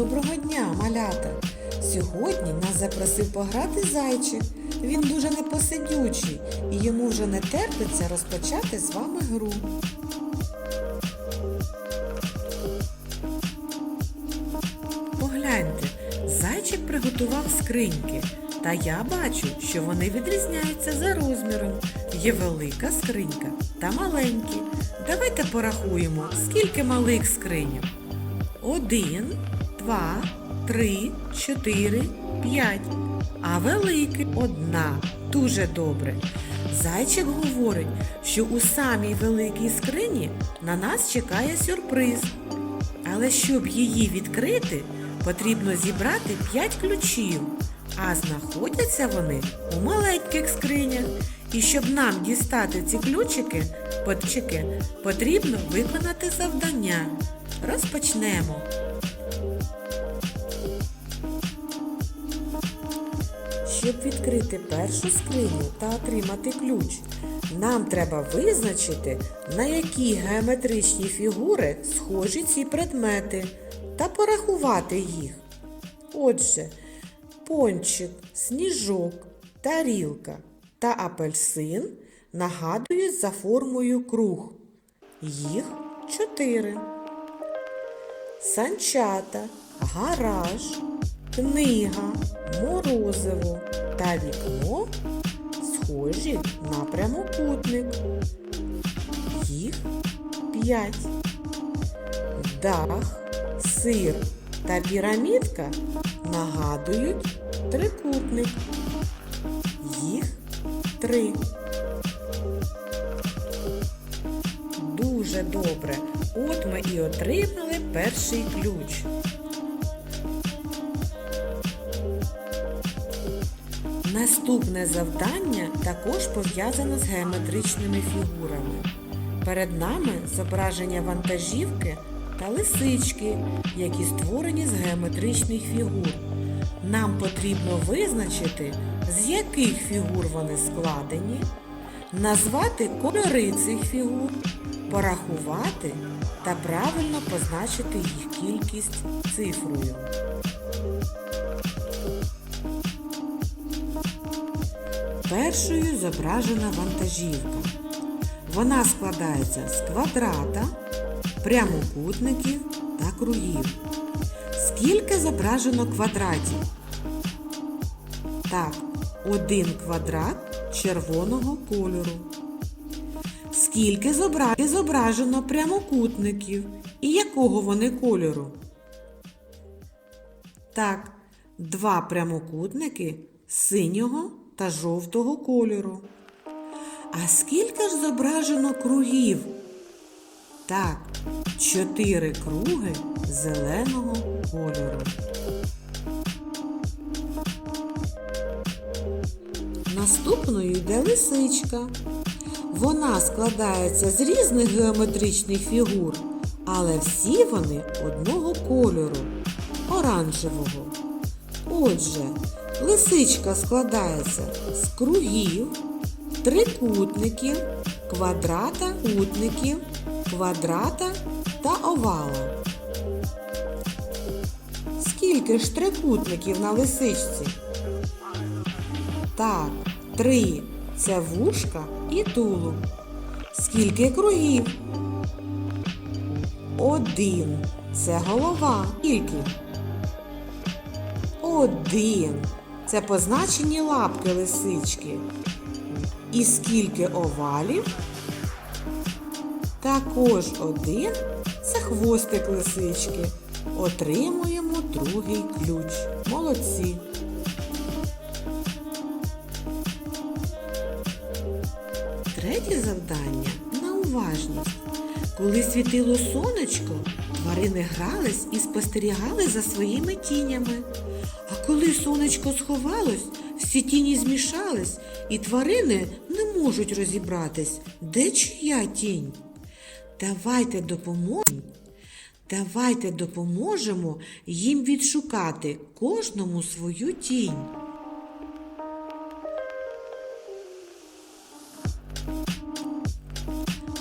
Доброго дня, малята! Сьогодні нас запросив пограти зайчик. Він дуже непосидючий і йому вже не терпиться розпочати з вами гру. Погляньте, зайчик приготував скриньки. Та я бачу, що вони відрізняються за розміром. Є велика скринька та маленькі. Давайте порахуємо, скільки малих скриньок. Один, два, три, чотири, п'ять. А великий одна. Дуже добре. Зайчик говорить, що у самій великій скрині на нас чекає сюрприз. Але щоб її відкрити, потрібно зібрати 5 ключів, а знаходяться вони у маленьких скринях. І щоб нам дістати ці ключики, потчики, потрібно виконати завдання. Розпочнемо. Щоб відкрити першу скриню та отримати ключ, нам треба визначити, на які геометричні фігури схожі ці предмети та порахувати їх. Отже, пончик, сніжок, тарілка та апельсин нагадують за формою круг. Їх чотири. Санчата, гараж, книга, морозиво та вікно схожі на прямокутник. Їх п'ять. Дах, сир та пірамідка нагадують трикутник. Їх три. Дуже добре. От ми і отримали перший ключ. Наступне завдання також пов'язане з геометричними фігурами. Перед нами зображення вантажівки та лисички, які створені з геометричних фігур. Нам потрібно визначити, з яких фігур вони складені, назвати кольори цих фігур, порахувати та правильно позначити їх кількість цифрою. Першою зображена вантажівка. Вона складається з квадрата, прямокутників та кругів. Скільки зображено квадратів? Так, один квадрат червоного кольору. Скільки зображено прямокутників і якого вони кольору? Так, два прямокутники синього та жовтого кольору. А скільки ж зображено кругів? Так, чотири круги зеленого кольору. Наступною йде лисичка. Вона складається з різних геометричних фігур, але всі вони одного кольору оранжевого. Отже, лисичка складається з кругів, трикутників, квадрата, кутників, квадрата та овала. Скільки ж трикутників на лисичці? Так, три. Це вушка і тулуб. Скільки кругів? Один. Це голова. Скільки? Один. Це позначені лапки лисички. І скільки овалів? Також один це хвостик лисички. Отримуємо другий ключ. Молодці. Третє завдання на уважність. Коли світило сонечко, тварини грались і спостерігали за своїми тінями. Коли сонечко сховалось, всі тіні змішались, і тварини не можуть розібратись, де чия тінь. Давайте допоможемо. Давайте допоможемо їм відшукати кожному свою тінь.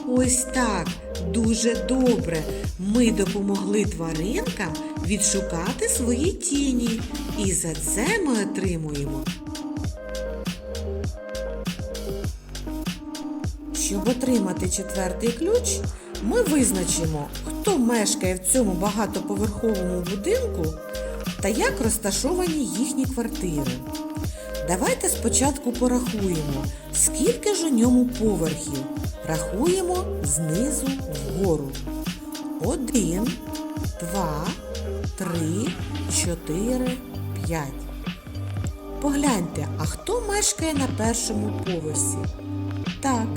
Ось так. Дуже добре. Ми допомогли тваринкам відшукати свої тіні. І за це ми отримуємо. Щоб отримати четвертий ключ, ми визначимо, хто мешкає в цьому багатоповерховому будинку та як розташовані їхні квартири. Давайте спочатку порахуємо, скільки ж у ньому поверхів. Рахуємо знизу вгору. Один, два, три, чотири, п'ять. Погляньте, а хто мешкає на першому поверсі? Так,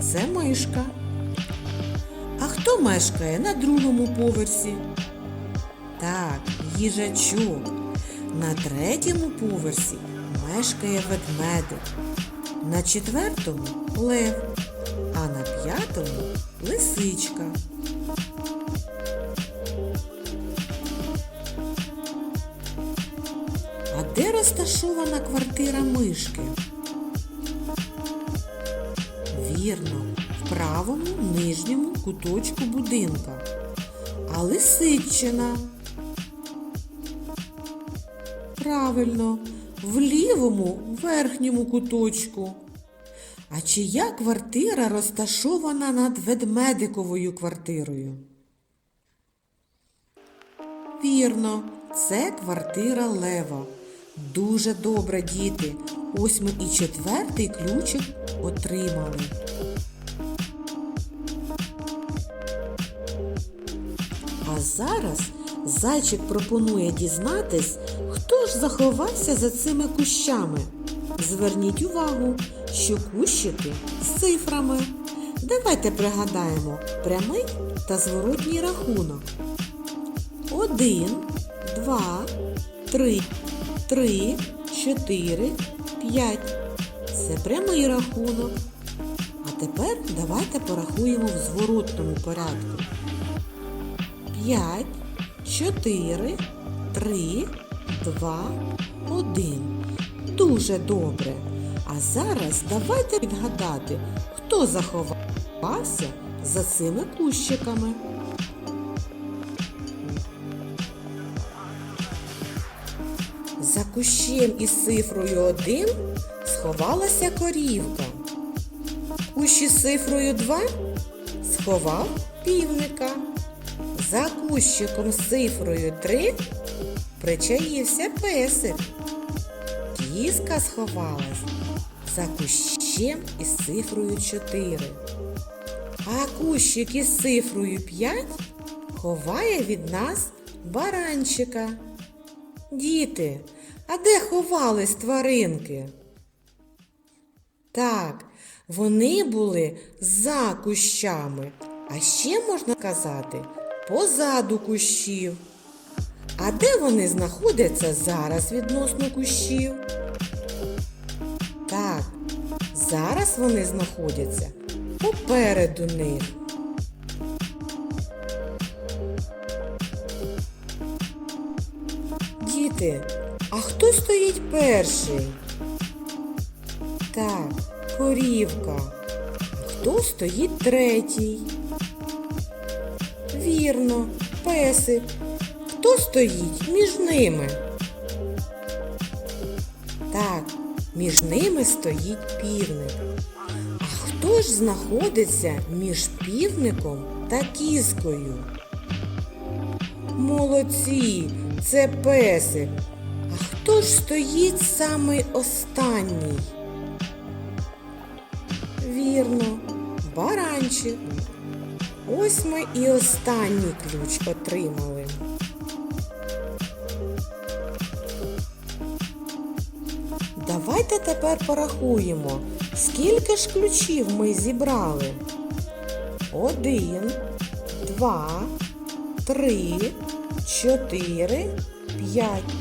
це мишка. А хто мешкає на другому поверсі? Так, їжачок. На третьому поверсі мешкає ведмедик. На четвертому лев, а на п'ятому лисичка. А де розташована квартира мишки? Вірно, в правому нижньому куточку будинка. А лисичина. Правильно, в лівому верхньому куточку. А чия квартира розташована над ведмедиковою квартирою? Вірно, це квартира Лева. Дуже добре, діти. Ось ми і четвертий ключик отримали. А зараз зайчик пропонує дізнатись, хто ж заховався за цими кущами. Зверніть увагу, що кущики з цифрами. Давайте пригадаємо прямий та зворотній рахунок. Один, два, три, три, чотири, п'ять. Це прямий рахунок. А тепер давайте порахуємо в зворотному порядку. П'ять, чотири, три, два, один. Дуже добре. А зараз давайте відгадати, хто заховався за цими кущиками. За кущем із цифрою 1 сховалася корівка. Кущ із цифрою 2 сховав півника. За кущиком з цифрою 3 причаївся песик. Кіска сховалась за кущем із цифрою 4. А кущик із цифрою 5 ховає від нас баранчика. Діти, а де ховались тваринки? Так, вони були за кущами, а ще можна казати позаду кущів. А де вони знаходяться зараз відносно кущів? Так, зараз вони знаходяться попереду них. Діти, а хто стоїть перший? Так, корівка. Хто стоїть третій? Вірно, песик. Хто стоїть між ними? Так, між ними стоїть півник. А хто ж знаходиться між півником та кізкою? Молодці, це песик. А хто ж стоїть самий останній? Вірно, баранчик. Ось ми і останній ключ отримали. Давайте тепер порахуємо, скільки ж ключів ми зібрали. Один, два, три, чотири, п'ять.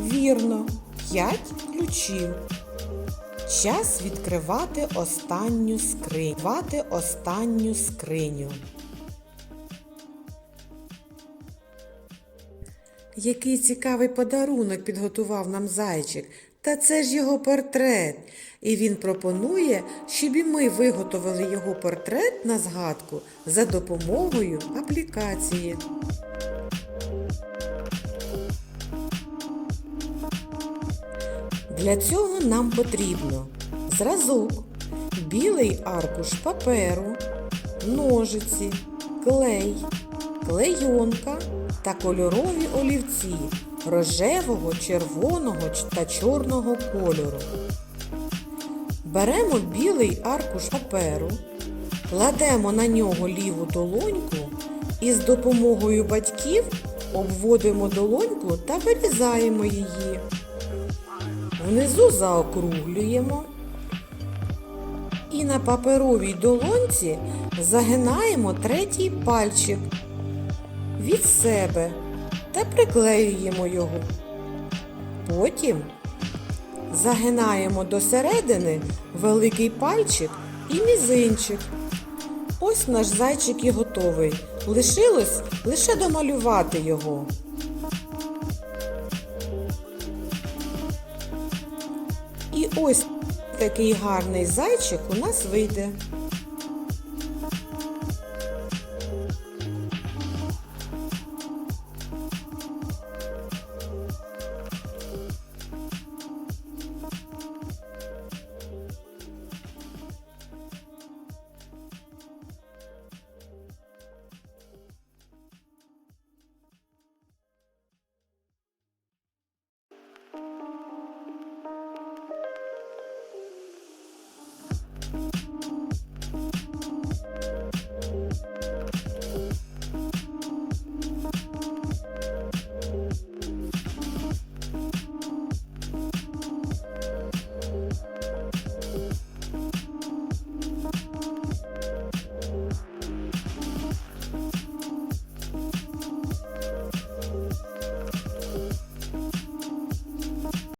Вірно, п'ять ключів. Час відкривати останню скриню. Відкривати останню скриню. Який цікавий подарунок підготував нам зайчик. Та це ж його портрет. І він пропонує, щоб і ми виготовили його портрет на згадку за допомогою аплікації. Для цього нам потрібно зразок, білий аркуш паперу, ножиці, клей, клейонка та кольорові олівці рожевого, червоного та чорного кольору. Беремо білий аркуш паперу, кладемо на нього ліву долоньку і з допомогою батьків обводимо долоньку та вирізаємо її. Внизу заокруглюємо і на паперовій долонці загинаємо третій пальчик від себе та приклеюємо його. Потім загинаємо до середини великий пальчик і мізинчик. Ось наш зайчик і готовий. Лишилось лише домалювати його. І ось такий гарний зайчик у нас вийде.